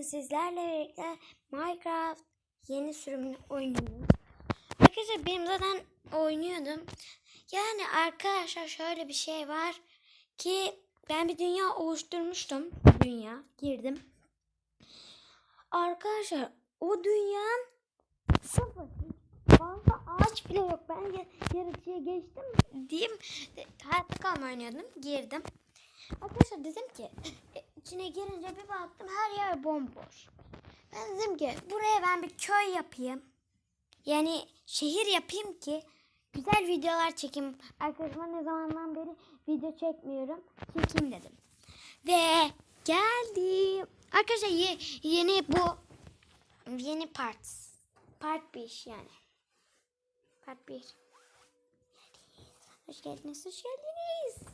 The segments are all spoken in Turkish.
bugün sizlerle birlikte Minecraft yeni sürümünü oynuyoruz. Arkadaşlar benim zaten oynuyordum. Yani arkadaşlar şöyle bir şey var ki ben bir dünya oluşturmuştum. Dünya girdim. Arkadaşlar o dünya sıfır. Fazla ağaç bile yok. Ben ya- yaratıcıya geçtim diyeyim. Hayatta kalma oynuyordum. Girdim. Arkadaşlar dedim ki içine girince bir baktım her yer bomboş. Ben dedim ki buraya ben bir köy yapayım. Yani şehir yapayım ki güzel videolar çekeyim. Arkadaşıma ne zamandan beri video çekmiyorum. Çekeyim dedim. Ve geldim. Arkadaşlar ye- yeni bu yeni part. Part 1 yani. Part 1. Hoş geldiniz, hoş geldiniz.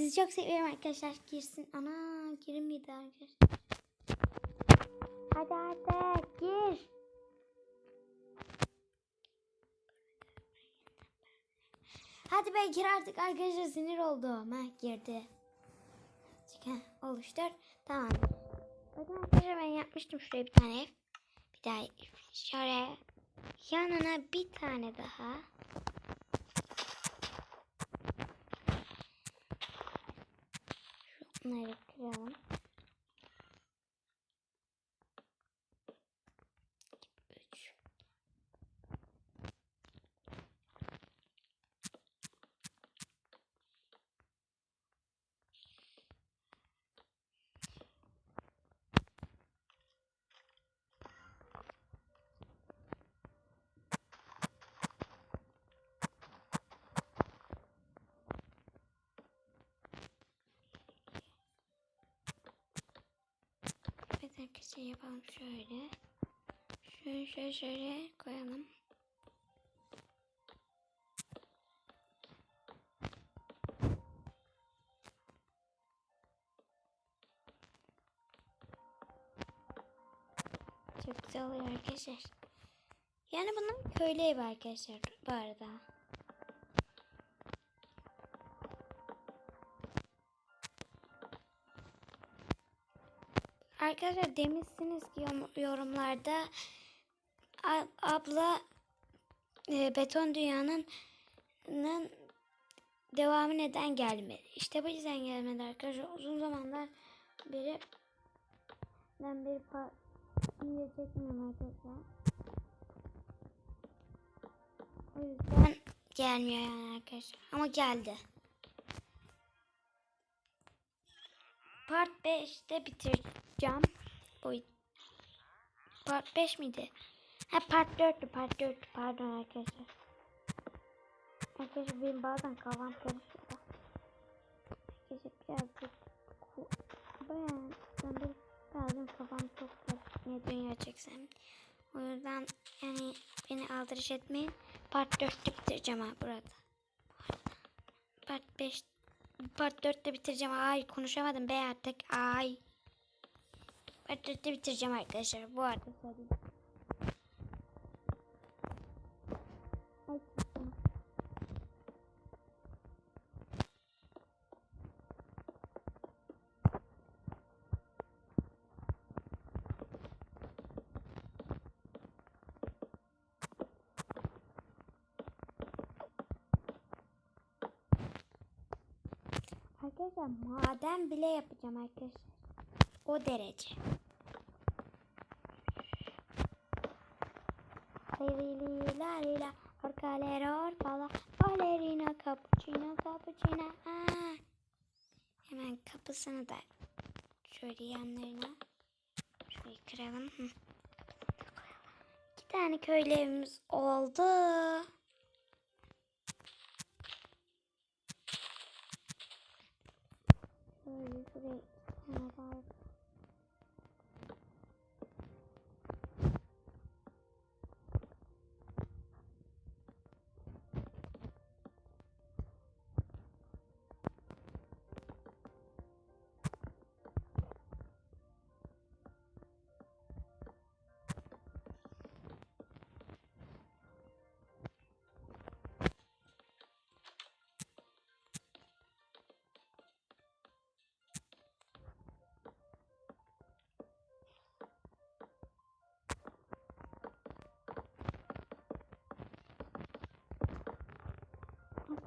Sizi çok seviyorum arkadaşlar. Girsin. Ana girmedi arkadaşlar. Hadi artık gir. Hadi be gir artık arkadaşlar sinir oldum. Ha girdi. Ha, oluştur. Tamam. Bakın arkadaşlar ben yapmıştım şuraya bir tane. Bir daha şöyle yanına bir tane daha. Şunları kıralım. Evet arkadaşlar yapalım şöyle. Şöyle şöyle şöyle koyalım. Çok güzel oluyor arkadaşlar. Yani bunun köylü evi arkadaşlar bu arada. Arkadaşlar demişsiniz ki yorum- yorumlarda "A- abla e, beton dünyanın nın devamı neden gelmedi? İşte bu yüzden gelmedi arkadaşlar. Uzun zamanlar beri ben bir video çekmiyorum arkadaşlar. O yüzden gelmiyor yani arkadaşlar. Ama geldi. Part 5'te bitireceğim. Bu Part 5 miydi? Ha part 4'tü part 4'tü pardon arkadaşlar. Arkadaşlar benim bazen kafam karışıyor da. Arkadaşlar birazcık ben bir bazen kafam çok karışıyor dünya çeksem. O yüzden yani beni aldırış etmeyin. Part 4'te bitireceğim ha burada. Part 5 Part 4'te bitireceğim. Ay konuşamadım be artık. Ay. Part 4'te bitireceğim arkadaşlar. Bu arada söyleyeyim. Arkadaşlar maden bile yapacağım arkadaşlar. O derece. Lila lila orkalera orkala balerina cappuccino cappuccino Aa. Hemen kapısını da şöyle yanlarına şöyle kıralım. Hı. İki tane köylü evimiz oldu. Şöyle şuraya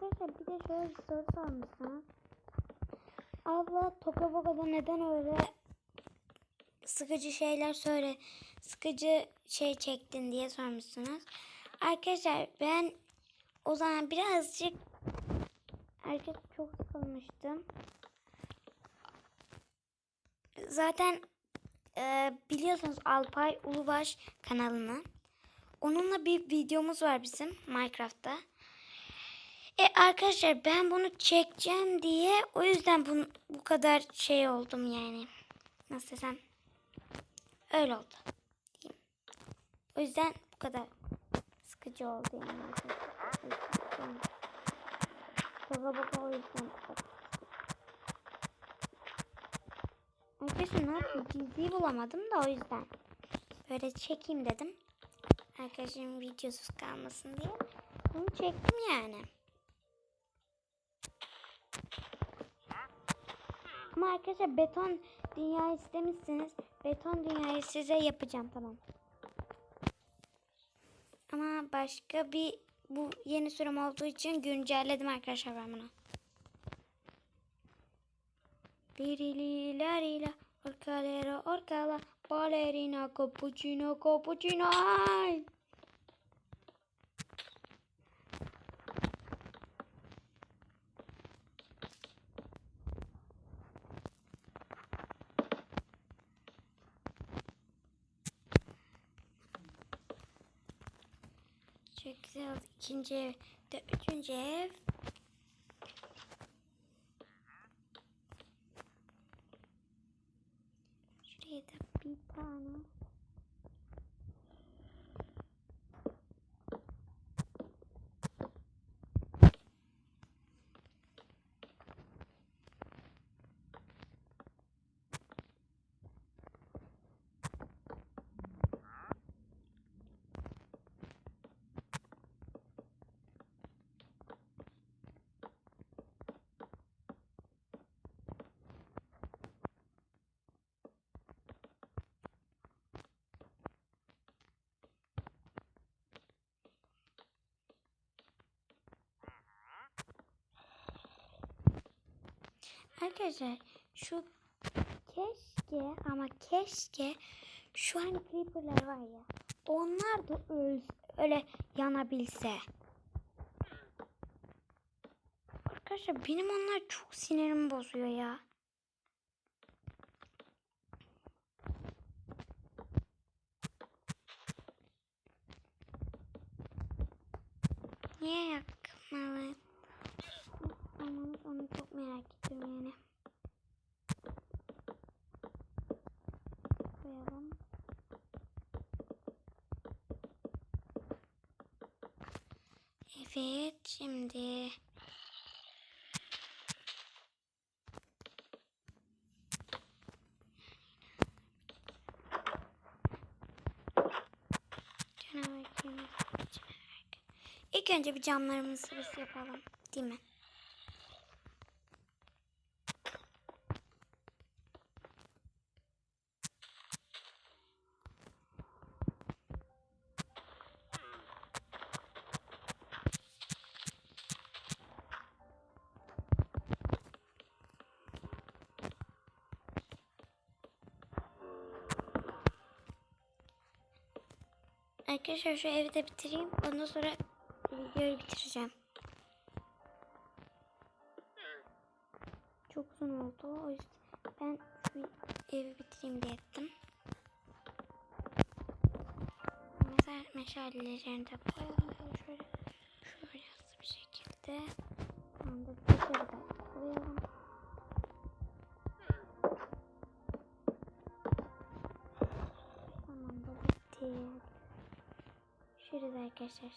Arkadaşlar bir de şöyle bir soru sormuşsunuz. Abla Toka Boka'da neden öyle sıkıcı şeyler söyle, sıkıcı şey çektin diye sormuşsunuz. Arkadaşlar ben o zaman birazcık herkes çok sıkılmıştım. Zaten e, biliyorsunuz Alpay Ulubaş kanalını. Onunla bir videomuz var bizim Minecraft'ta. E arkadaşlar ben bunu çekeceğim diye o yüzden bunu, bu kadar şey oldum yani. Nasıl desem. Öyle oldu. diyeyim. O yüzden bu kadar sıkıcı oldu yani. Baba baba o yüzden. Arkadaşlar ne yapayım? Diziyi bulamadım da o yüzden. Böyle çekeyim dedim. Arkadaşım videosuz kalmasın diye. Bunu çektim yani. Ama arkadaşlar beton dünya istemişsiniz. Beton dünyayı size yapacağım tamam. Ama başka bir bu yeni sürüm olduğu için güncelledim arkadaşlar ben bunu. Lirili larila orkalera orkala balerina cappuccino cappuccino ay. Oldu. İkinci ev. De üçüncü ev. Şuraya da bir tane. Arkadaşlar şu keşke ama keşke şu an creeper'lar var ya onlar da öl, öyle yanabilse. Arkadaşlar benim onlar çok sinirimi bozuyor ya. Niye yakmalı? Onu, onu çok merak ettim yani. Koyalım. Evet şimdi. İlk önce bir camlarımızı biz yapalım. Değil mi? Arkadaşlar şu evi de bitireyim. Ondan sonra videoyu bitireceğim. Çok uzun oldu. O yüzden ben şu evi bitireyim diye ettim. Mesela meşalelerini de koyalım. Şöyle, şöyle hızlı bir şekilde. Onu Tamam